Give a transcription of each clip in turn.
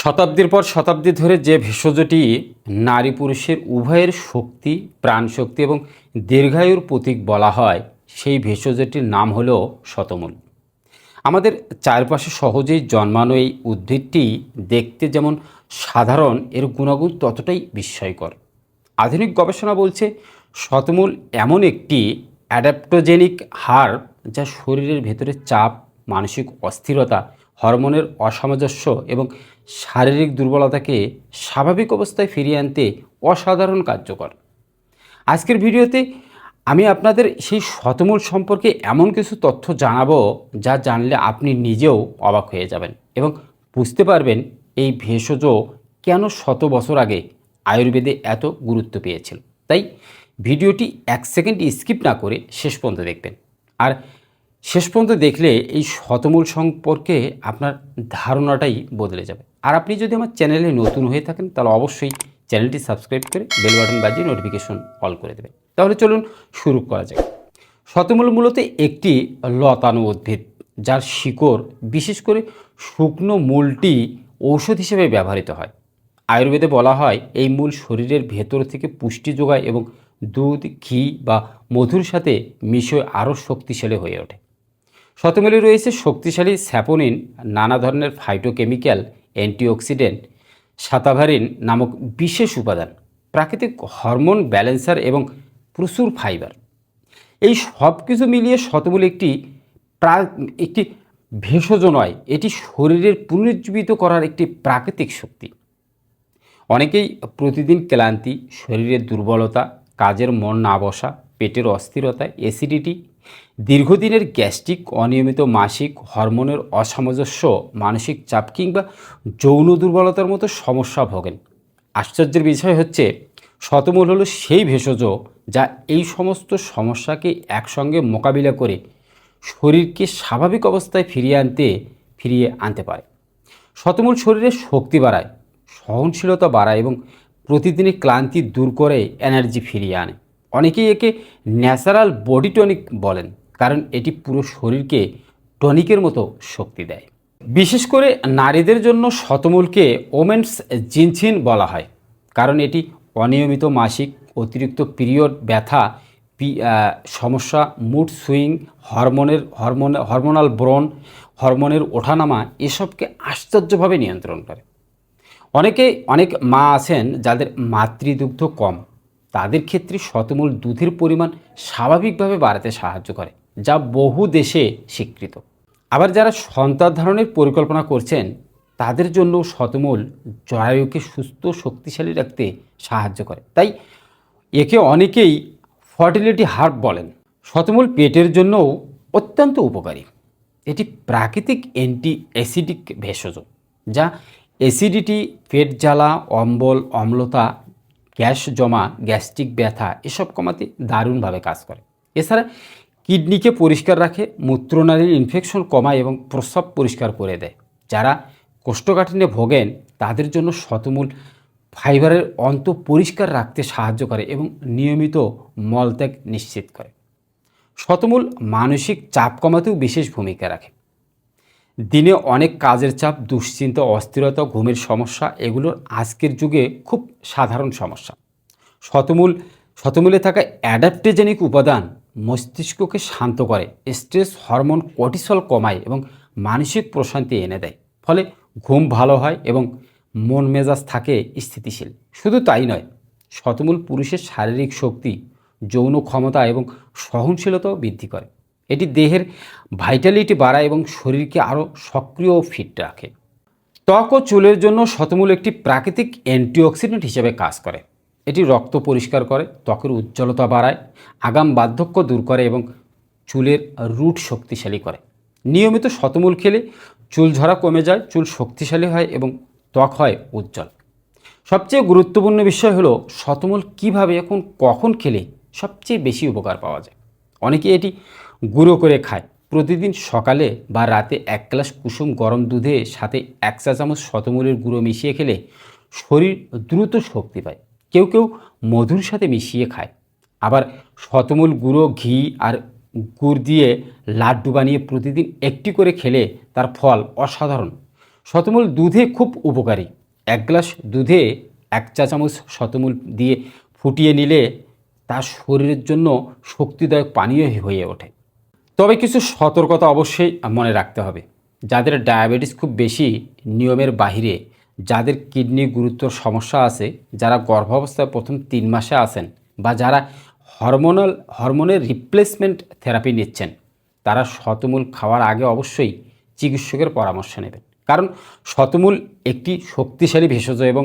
শতাব্দীর পর শতাব্দী ধরে যে ভেষজটি নারী পুরুষের উভয়ের শক্তি, প্রাণশক্তি এবং দীর্ঘায়ুর প্রতীক বলা হয়, সেই ভেষজটির নাম হলো শতমূল। আমাদের চারপাশে সহজেই জন্মানো এই উদ্ভিদটি দেখতে যেমন সাধারণ, এর গুণাগুণ ততটাই বিস্ময়কর। আধুনিক গবেষণা বলছে, শতমূল এমন একটি অ্যাডাপ্টোজেনিক হার যা শরীরের ভেতরে চাপ, মানসিক অস্থিরতা হরমোনের অসামঞ্জস্য এবং শারীরিক দুর্বলতাকে স্বাভাবিক অবস্থায় ফিরিয়ে আনতে অসাধারণ কার্যকর। আজকের ভিডিওতে আমি আপনাদের সেই শতমূল সম্পর্কে এমন কিছু তথ্য জানাব যা জানলে আপনি নিজেও অবাক হয়ে যাবেন এবং বুঝতে পারবেন এই ভেষজ কেন শত বছর আগে আয়ুর্বেদে এত গুরুত্ব পেয়েছিল। তাই ভিডিওটি এক সেকেন্ড স্কিপ না করে শেষ পর্যন্ত দেখবেন। আর শেষ পর্যন্ত দেখলে এই শতমূল সম্পর্কে আপনার ধারণাটাই বদলে যাবে। আর আপনি যদি আমার চ্যানেলে নতুন হয়ে থাকেন, তাহলে অবশ্যই চ্যানেলটি সাবস্ক্রাইব করে বেল বাটন বাজিয়ে নোটিফিকেশন অল করে দেবেন। তাহলে চলুন শুরু করা যাক। শতমূল মূলত একটি লতানো উদ্ভিদ, যার শিকড় বিশেষ করে শুকনো মূলটি ঔষধ হিসেবে ব্যবহৃত হয়। আয়ুর্বেদে বলা হয়, এই মূল শরীরের ভেতর থেকে পুষ্টি যোগায় এবং দুধ, ঘি বা মধুর সাথে মিশে আরও শক্তিশালী হয়ে ওঠে। শতমূলে রয়েছে শক্তিশালী স্যাপোনিন, নানা ধরনের ফাইটোকেমিক্যাল অ্যান্টিঅক্সিডেন্ট সাতাভারিন নামক বিশেষ উপাদান, প্রাকৃতিক হরমোন ব্যালেন্সার এবং প্রচুর ফাইবার। এই সব কিছু মিলিয়ে শতমূল একটি প্রা একটি ভেষজ নয়, এটি শরীরের পুনরুজ্জীবিত করার একটি প্রাকৃতিক শক্তি। অনেকেই প্রতিদিন ক্লান্তি, শরীরের দুর্বলতা, কাজের মন না বসা, পেটের অস্থিরতা অ্যাসিডিটি দীর্ঘদিনের গ্যাস্ট্রিক, অনিয়মিত মাসিক হরমোনের অসামঞ্জস্য, মানসিক চাপ কিংবা যৌন দুর্বলতার মতো সমস্যা ভোগেন। আশ্চর্যের বিষয় হচ্ছে, শতমূল হলো সেই ভেষজ যা এই সমস্ত সমস্যাকে একসঙ্গে মোকাবিলা করে শরীরকে স্বাভাবিক অবস্থায় ফিরিয়ে আনতে ফিরিয়ে আনতে পারে। শতমূল শরীরে শক্তি বাড়ায়, সহনশীলতা বাড়ায় এবং প্রতিদিনের ক্লান্তি দূর করে এনার্জি ফিরিয়ে আনে। অনেকেই একে ন্যাচারাল বডি টনিক বলেন, কারণ এটি পুরো শরীরকে টনিকের মতো শক্তি দেয়। বিশেষ করে নারীদের জন্য শতমূলকে ওমেন্স জিনছিন বলা হয়, কারণ এটি অনিয়মিত মাসিক, অতিরিক্ত পিরিয়ড, ব্যথা সমস্যা, মুড সুইং, হরমোনের, হরমোন, হরমোনাল ব্রণ, হরমোনের ওঠানামা এসবকে আশ্চর্যভাবে নিয়ন্ত্রণ করে। অনেকে, অনেক মা আছেন যাদের মাতৃদুগ্ধ কম তাদের ক্ষেত্রে শতমূল দুধের পরিমাণ স্বাভাবিকভাবে বাড়াতে সাহায্য করে, যা বহু দেশে স্বীকৃত। আবার যারা সন্তান ধারণের পরিকল্পনা করছেন, তাদের জন্য শতমূল জরায়ুকে সুস্থ, শক্তিশালী রাখতে সাহায্য করে। তাই একে অনেকেই ফার্টিলিটি হার্ব বলেন। শতমূল পেটের জন্যও অত্যন্ত উপকারী। এটি প্রাকৃতিক অ্যান্টি অ্যাসিডিক ভেষজ, যা অ্যাসিডিটি পেট জ্বালা, অম্বল, অম্লতা গ্যাস জমা, গ্যাস্ট্রিক ব্যথা, এসব কমাতে দারুণভাবে কাজ করে। এছাড়া কিডনিকে পরিষ্কার রাখে, মূত্রনালীর ইনফেকশন কমায় এবং প্রস্রাব পরিষ্কার করে দেয়। যারা কোষ্ঠকাঠিন্যে ভোগেন, তাদের জন্য শতমূল ফাইবারের অন্ত পরিষ্কার রাখতে সাহায্য করে এবং নিয়মিত মলত্যাগ নিশ্চিত করে। শতমূল মানসিক চাপ কমাতেও বিশেষ ভূমিকা রাখে। দিনে অনেক কাজের চাপ, দুশ্চিন্তা, অস্থিরতা, ঘুমের সমস্যা, এগুলোর আজকের যুগে খুব সাধারণ সমস্যা। শতমূল, শতমূলে থাকা অ্যাডাপ্টেজেনিক উপাদান মস্তিষ্ককে শান্ত করে, স্ট্রেস হরমোন কর্টিসল কমায় এবং মানসিক প্রশান্তি এনে দেয়। ফলে ঘুম ভালো হয় এবং মন মেজাজ থাকে স্থিতিশীল। শুধু তাই নয়, শতমূল পুরুষের শারীরিক শক্তি, যৌন ক্ষমতা এবং সহনশীলতাও বৃদ্ধি করে। এটি দেহের ভাইটালিটি বাড়ায় এবং শরীরকে আরও সক্রিয় ও ফিট রাখে। ত্বক ও চুলের জন্য শতমূল একটি প্রাকৃতিক অ্যান্টিঅক্সিডেন্ট হিসেবে কাজ করে। এটি রক্ত পরিষ্কার করে, ত্বকের উজ্জ্বলতা বাড়ায়, আগাম বার্ধক্য দূর করে এবং চুলের রুট শক্তিশালী করে। নিয়মিত শতমূল খেলে চুল ঝরা কমে যায়, চুল শক্তিশালী হয় এবং ত্বক হয় উজ্জ্বল। সবচেয়ে গুরুত্বপূর্ণ বিষয় হলো শতমূল কীভাবে, এখন কখন খেলে সবচেয়ে বেশি উপকার পাওয়া যায়। অনেকে এটি গুঁড়ো করে খায়। প্রতিদিন সকালে বা রাতে এক গ্লাস কুসুম গরম দুধে, সাথে এক চা চামচ শতমূলের গুঁড়ো মিশিয়ে খেলে শরীর দ্রুত শক্তি পায়। কেউ কেউ মধুর সাথে মিশিয়ে খায়। আবার শতমূল গুঁড়ো, ঘি আর গুড় দিয়ে লাড্ডু বানিয়ে প্রতিদিন একটি করে খেলে তার ফল অসাধারণ। শতমূল দুধে খুব উপকারী। এক গ্লাস দুধে এক চা চামচ শতমূল দিয়ে ফুটিয়ে নিলে তা শরীরের জন্য শক্তিদায়ক পানীয় হয়ে ওঠে। তবে কিছু সতর্কতা অবশ্যই মনে রাখতে হবে। যাদের ডায়াবেটিস খুব বেশি নিয়মের বাহিরে, যাদের কিডনি গুরুতর সমস্যা আছে, যারা গর্ভাবস্থায় প্রথম তিন মাসে আছেন বা যারা হরমোনাল, হরমোনের রিপ্লেসমেন্ট থেরাপি নিচ্ছেন, তারা শতমূল খাওয়ার আগে অবশ্যই চিকিৎসকের পরামর্শ নেবেন। কারণ শতমূল একটি শক্তিশালী ভেষজ এবং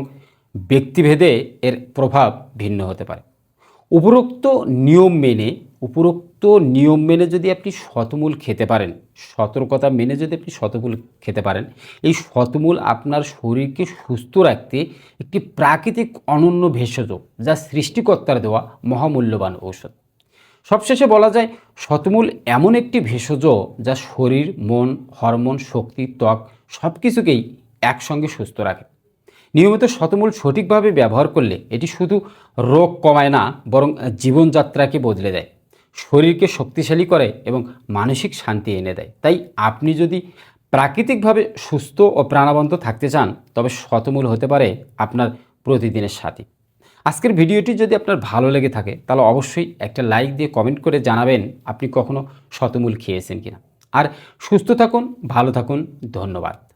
ব্যক্তিভেদে এর প্রভাব ভিন্ন হতে পারে। উপরোক্ত নিয়ম মেনে উপরোক্ত নিয়ম মেনে যদি আপনি শতমূল খেতে পারেন, সতর্কতা মেনে যদি আপনি শতমূল খেতে পারেন, এই শতমূল আপনার শরীরকে সুস্থ রাখতে একটি প্রাকৃতিক অনন্য ভেষজ যা সৃষ্টিকর্তার দেওয়া মহামূল্যবান ঔষধ। সবশেষে বলা যায়, শতমূল এমন একটি ভেষজ যা শরীর, মন, হরমোন, শক্তি, ত্বক সব কিছুকেই একসঙ্গে সুস্থ রাখে। নিয়মিত শতমূল সঠিকভাবে ব্যবহার করলে এটি শুধু রোগ কমায় না, বরং জীবনযাত্রাকে বদলে দেয়। শরীরকে শক্তিশালী করে এবং মানসিক শান্তি এনে দেয়। তাই আপনি যদি প্রাকৃতিকভাবে সুস্থ ও প্রাণবন্ত থাকতে চান, তবে শতমূল হতে পারে আপনার প্রতিদিনের সাথী। আজকের ভিডিওটি যদি আপনার ভালো লেগে থাকে, তাহলে অবশ্যই একটা লাইক দিয়ে কমেন্ট করে জানাবেন, আপনি কখনো শতমূল খেয়েছেন কিনা। আর সুস্থ থাকুন, ভালো থাকুন, ধন্যবাদ।